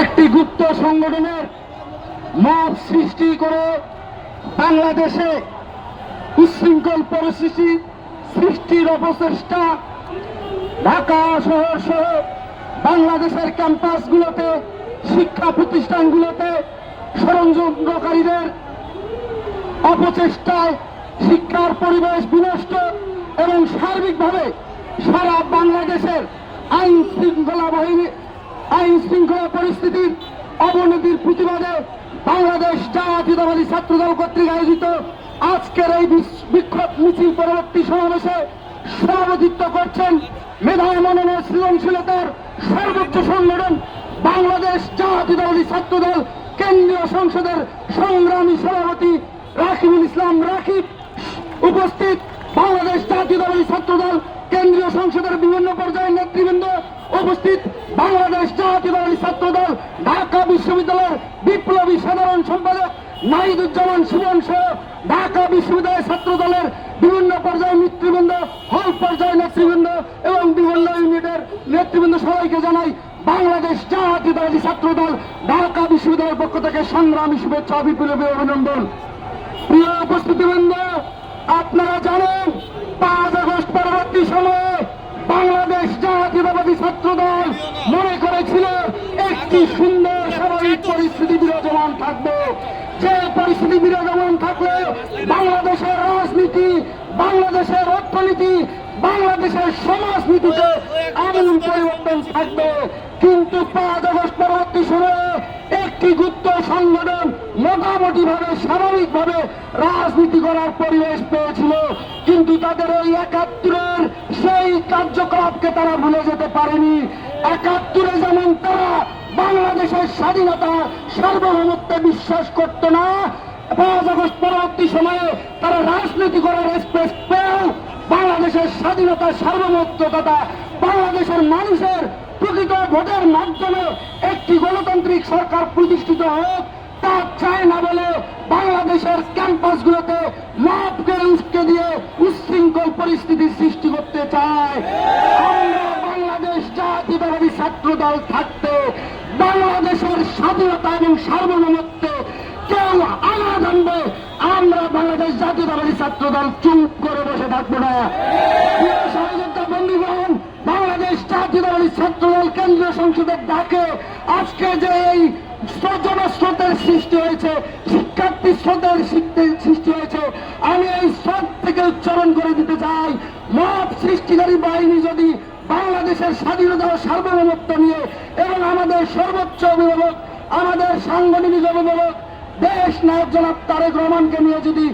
একটি গুপ্ত সংগঠনের মব সৃষ্টি করে বাংলাদেশে উশৃঙ্খল পরিস্থিতি সৃষ্টির অপচেষ্টা ঢাকা শহর সহ বাংলাদেশের ক্যাম্পাসগুলোতে, শিক্ষা প্রতিষ্ঠানগুলোতে ষড়যন্ত্রকারীদের অপচেষ্টায় শিক্ষার পরিবেশ বিনষ্ট এবং সার্বিকভাবে সারা বাংলাদেশের আইন শৃঙ্খলা বাহিনী আইন শৃঙ্খলা পরিস্থিতির অবনতির প্রতিবাদে বাংলাদেশ জাতীয়তাবাদী ছাত্রদল কর্তৃক আয়োজিত আজকের এই বিক্ষোভ মিছিল পরবর্তী সমাবেশে সভাপতিত্ব করছেন মেধায় মননের সৃজনশীলতার সর্বোচ্চ সংগঠন বাংলাদেশ জাতীয়তাবাদী ছাত্রদল কেন্দ্রীয় সংসদের সংগ্রামী সভাপতি রাকিবুল ইসলাম রাকিব উপস্থিত বাংলাদেশ জাতীয়তাবাদী ছাত্রদল কেন্দ্রীয় সংসদের বিভিন্ন পর্যায়ের নেতৃবৃন্দ উপস্থিত বাংলাদেশ জাতীয়তাবাদী ছাত্রদল ঢাকা বিশ্ববিদ্যালয়ের বিপ্লবী সাধারণ সম্পাদক নাহিদুজ্জামান সুমন সহ ঢাকা বিশ্ববিদ্যালয় ছাত্র দলের বিভিন্ন পর্যায়ের নেতৃবৃন্দ, হল পর্যায়ের নেতৃবৃন্দ এবং বিভিন্ন ইউনিটের নেতৃবৃন্দ সবাইকে জানাই বাংলাদেশ জাতীয়তাবাদী ছাত্র দল ঢাকা বিশ্ববিদ্যালয়ের পক্ষ থেকে সংগ্রামী শুভেচ্ছা, বিপ্লবী অভিনন্দন। প্রিয় উপস্থিতিবৃন্দ, আপনারা জানেন পাঁচ আগস্ট পরবর্তী সময়ে বাংলাদেশ জাতীয়তাবাদী ছাত্র দল মনে করেছিল একটি সুন্দর স্বাভাবিক পরিস্থিতি বিরাজমান থাকবে। যে পরিস্থিতি বিরাজমান থাকলে বাংলাদেশের রাজনীতি, বাংলাদেশের অর্থনীতি, বাংলাদেশের সমাজনীতিতে এমন পরিবর্তন থাকবে। কিন্তু পাঁচ আগস্ট পরবর্তী সময়ে একটি গুপ্ত সংগঠন মোটামুটি ভাবে স্বাভাবিক ভাবে রাজনীতি করার পরিবেশ পেয়েছিল। কিন্তু তাদের ওই একাত্তরের সেই কার্যকলাপকে তারা ভুলে যেতে পারেনি। একাত্তরে যেমন তারা বাংলাদেশের স্বাধীনতা সার্বভৌমত্বে বিশ্বাস করত না। পাঁচ আগস্ট পরবর্তী সময়ে তারা রাজনীতি করার স্পেস পেয়েও বাংলাদেশের স্বাধীনতা সার্বভৌমত্ব তথা বাংলাদেশের মানুষের প্রকৃত ভোটের মাধ্যমে একটি গণতান্ত্রিক সরকার প্রতিষ্ঠিত হোক, তা চায় না বলে বাংলাদেশের ক্যাম্পাসগুলোতে মাপকে উস্কে দিয়ে উচ্ছৃঙ্খল পরিস্থিতি সৃষ্টি করতে চায়। বাংলাদেশ জাতীয়তাবাদী ছাত্র দল থাকতে বাংলাদেশের স্বাধীনতা এবং সার্বভৌমত্বে কেউ আনা জানবে? আমরা বাংলাদেশ জাতীয়তাবাদী ছাত্র দল চুপ করে বসে থাকব না। বাংলাদেশ জাতীয়তাবাদী ছাত্র দল কেন্দ্রীয় সংসদের ডাকে আজকে যে এই জনস্রোতের সৃষ্টি হয়েছে, শিক্ষার্থী স্রোতের সৃষ্টি হয়েছে, আমি এই স্রোত থেকে উচ্চারণ করে দিতে চাই। মত সৃষ্টিকারী বাহিনী যদি বাংলাদেশের স্বাধীনতা সার্বভৌমত্ব নিয়ে এবং আমাদের সর্বোচ্চ অভিভাবক, আমাদের সাংগঠনিক অভিভাবক, দেশ নায়ক জনাব তারেক রহমানকে নিয়ে যদি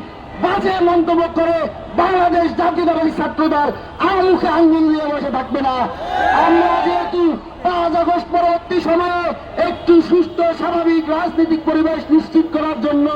বাজে মন্তব্য করে, বাংলাদেশ জাতীয়তাবাদী ছাত্রদল আর মুখে আঙ্গুল দিয়ে বসে থাকবে না। আমরা যেহেতু পাঁচ আগস্ট পরবর্তী সময়ে একটু সুস্থ, স্বাভাবিক রাজনৈতিক পরিবেশ নিশ্চিত করার জন্য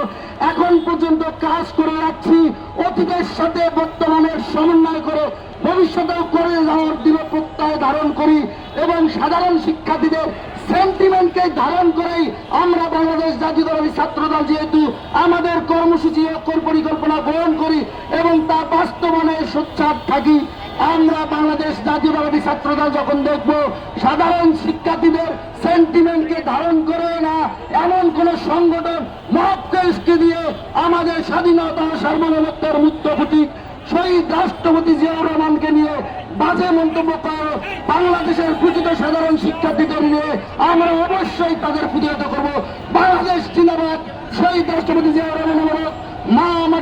এখন পর্যন্ত কাজ করে যাচ্ছি। অতীতের সাথে বর্তমানের সমন্বয় করে, ভবিষ্যতেও করে যাওয়ার দৃঢ় প্রত্যয় ধারণ করি এবং সাধারণ শিক্ষার্থীদের সেন্টিমেন্টকে ধারণ করেই আমরা বাংলাদেশ জাতীয়তাবাদী ছাত্রদল যেহেতু আমাদের কর্মসূচি পরিকল্পনা গ্রহণ করি এবং তা বাস্তবায়নে সোচ্চার থাকি। আমরা বাংলাদেশ জাতীয়তাবাদী ছাত্রদল যখন দেখব, সাধারণ শিক্ষার্থীদের সেন্টিমেন্টকে ধারণ করে না, এমন কোন সংগঠন মহাপ্রেসকে দিয়ে আমাদের স্বাধীনতা সার্বভৌমত্বের মুক্ত প্রতীক শহীদ রাষ্ট্রপতি জিয়াউর রহমানকে নিয়ে বাজে মন্তব্য করে বাংলাদেশের প্রকৃত সাধারণ শিক্ষার্থীদের নিয়ে আমরা অবশ্যই তাদের প্রতিহত করব। বাংলাদেশ জিন্দাবাদ, শহীদ রাষ্ট্রপতি জিয়াউর